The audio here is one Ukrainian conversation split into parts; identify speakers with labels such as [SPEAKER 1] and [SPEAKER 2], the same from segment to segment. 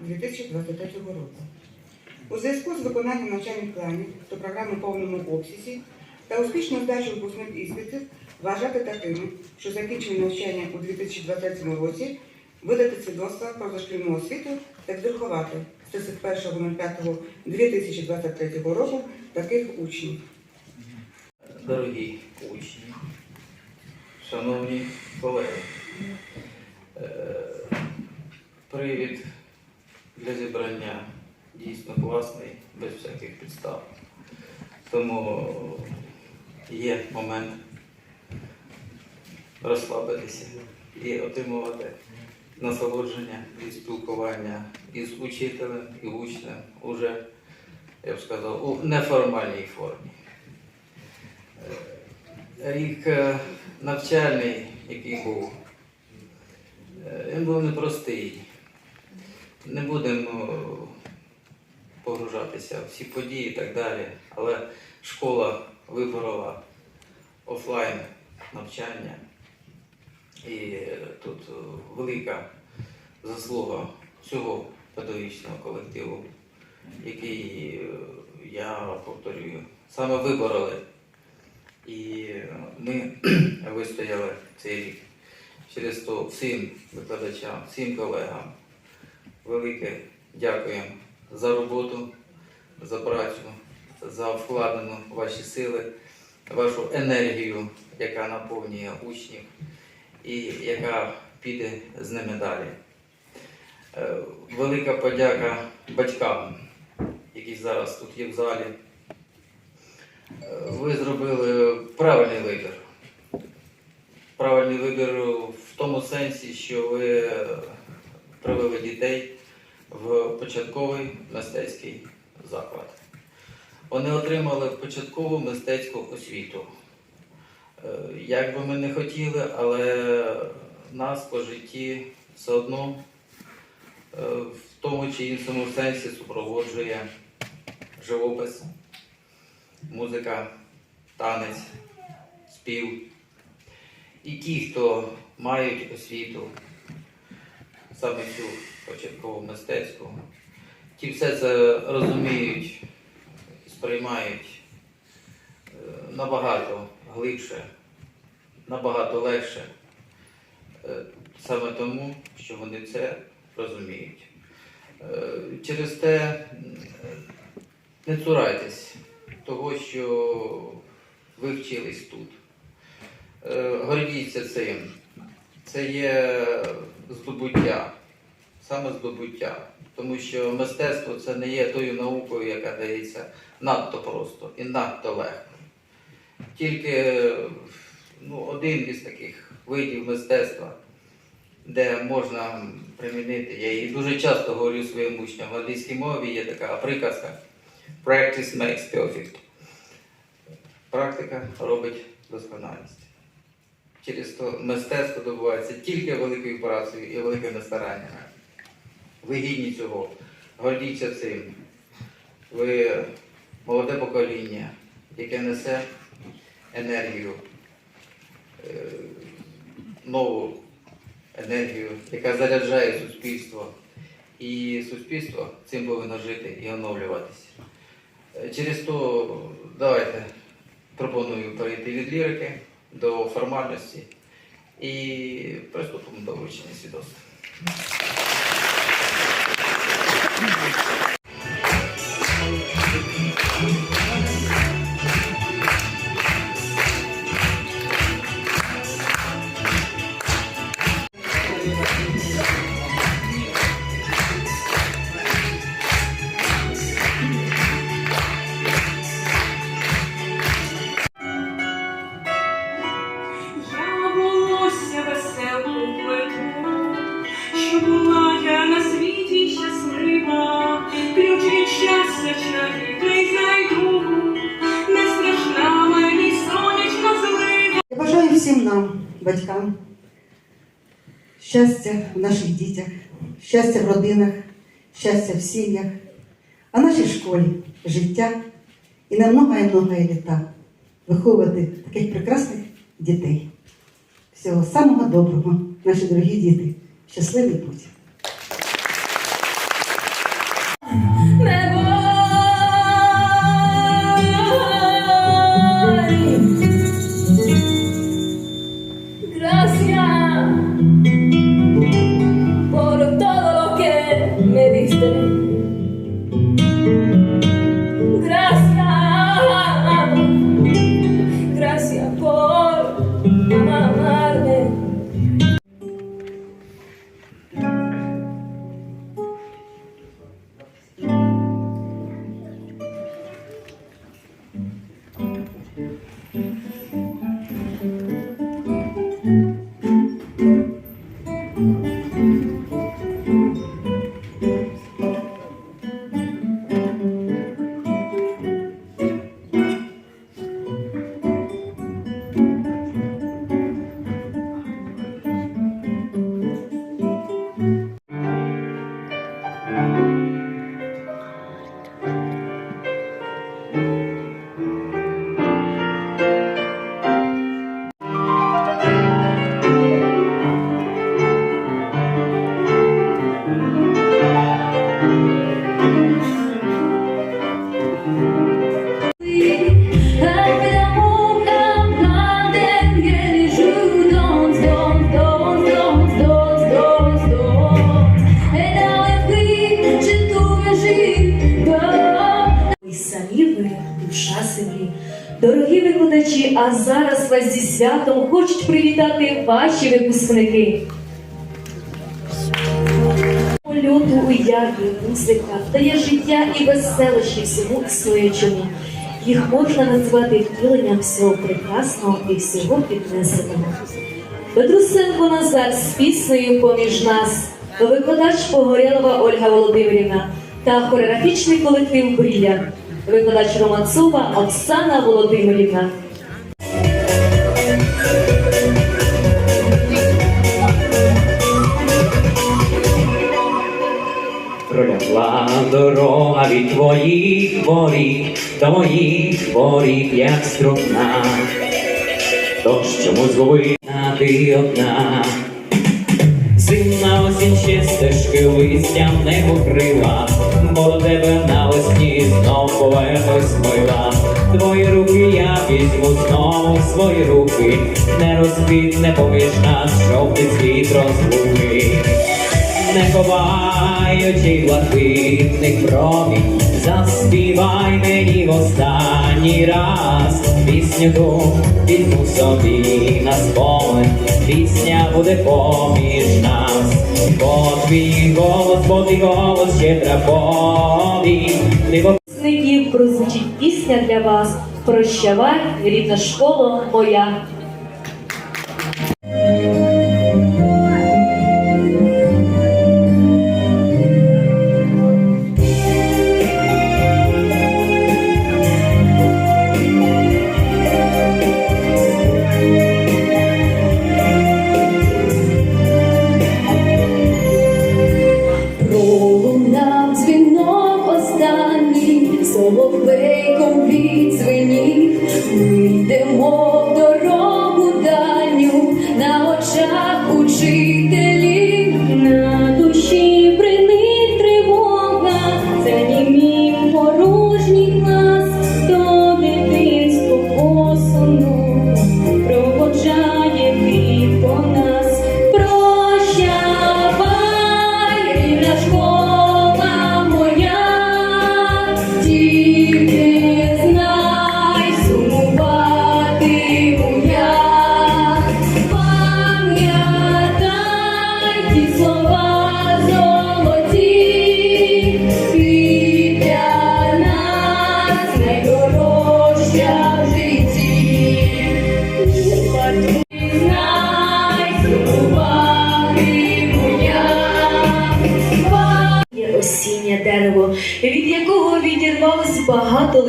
[SPEAKER 1] 2023 року. У зв'язку з виконанням навчальних планів та програми в повному обсязі та успішно здачі випускних іспитів вважати такими, що закінчення навчання у 2023 році видати свідоцтва про дошкільну освіту та відрахувати з 31.05.2023 року таких учнів.
[SPEAKER 2] Дорогі учні, шановні колеги, е, привід для зібрання дійсно класний, без всяких підстав. Тому є момент розслабитися і отримувати насолодження від спілкування із учителем і учнем уже, я б сказав, у неформальній формі. Рік е, навчальний, який був, е, він був непростий. Не будемо погружатися в всі події і так далі. Але школа виборола офлайн навчання. І е, тут е, велика заслуга всього педагогічного колективу, який, е, я повторюю, саме вибороли. Ми вистояли цей рік. Через то всім викладачам, всім колегам велике дякуємо за роботу, за працю, за вкладену ваші сили, вашу енергію, яка наповнює учнів і яка піде з ними далі. Е, Велика подяка батькам, які зараз тут є в залі. Ви зробили правильний вибір. Правильний вибір в тому сенсі, що ви привели дітей в початковий мистецький заклад. Вони отримали початкову мистецьку освіту. Е, Як би ми не хотіли, але нас по житті все одно е, в тому чи іншому сенсі супроводжує живопис музика, танець, спів. І ті, хто мають освіту, саме цю початкову мистецьку, ті все це розуміють, сприймають е, набагато глибше, набагато легше. Е, Саме тому, що вони це розуміють. Е, Через те не цурайтесь того, що ви вчились тут. Е, Гордіться цим. Це є здобуття, саме здобуття. Тому що мистецтво це не є тою наукою, яка дається надто просто і надто легко. Тільки ну, один із таких видів мистецтва, де можна примінити. Я її дуже часто говорю своїм учням в англійській мові є така приказка. Practice makes perfect. Практика робить досконалість. Через то мистецтво добувається тільки великою працею і великими стараннями. Ви гідні цього, гордіться цим. Ви молоде покоління, яке несе енергію, е, нову енергію, яка заряджає суспільство. І суспільство цим повинно жити і оновлюватися. Е, Через то давайте пропоную перейти від лірики до формальності і приступом до вручення свідоцтва.
[SPEAKER 1] Нам, батькам, щастя в наших дітях, щастя в родинах, щастя в сім'ях, а нашій школі життя і на много і літа.
[SPEAKER 3] виховувати таких прекрасних дітей. Всього самого доброго, наші дорогі діти. Щасливий путь!
[SPEAKER 4] Дорогі викладачі, а зараз вас зі святом хочуть привітати ваші випускники. Польоту у ярді музика дає життя і веселощі всьому існуючому. Їх можна назвати втіленням всього прекрасного і всього піднесеного. Петрусенко Назар з піснею поміж нас, викладач Погорєлова Ольга Володимирівна та хореографічний колектив Брілля, викладач Романцова Оксана Володимирівна.
[SPEAKER 5] Пролягла дорога від твоїх воріт до моїх воріт, як тож чомусь згубина ти одна. Зимна осінь ще стежки листям не покрила, бо до тебе на навесні знов повернусь мила. Твої руки я візьму знову в свої руки, не розквітне поміж нас жовтий світ розлуки не ховаючи блакитних промінь, заспівай мені в останній раз пісню ту візьму собі на спомин, пісня буде поміж нас, бо твій голос, бо твій голос ще драконий, ти
[SPEAKER 4] прозвучить пісня для вас. Прощавай, рідна школа моя.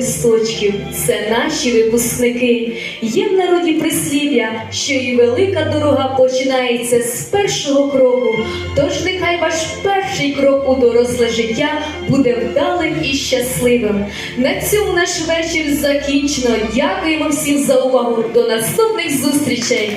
[SPEAKER 4] Листочків. Це наші випускники. Є в народі прислів'я, що і велика дорога починається з першого кроку. Тож нехай ваш перший крок у доросле життя буде вдалим і щасливим. На цьому наш вечір закінчено. Дякуємо всім за увагу. До наступних зустрічей!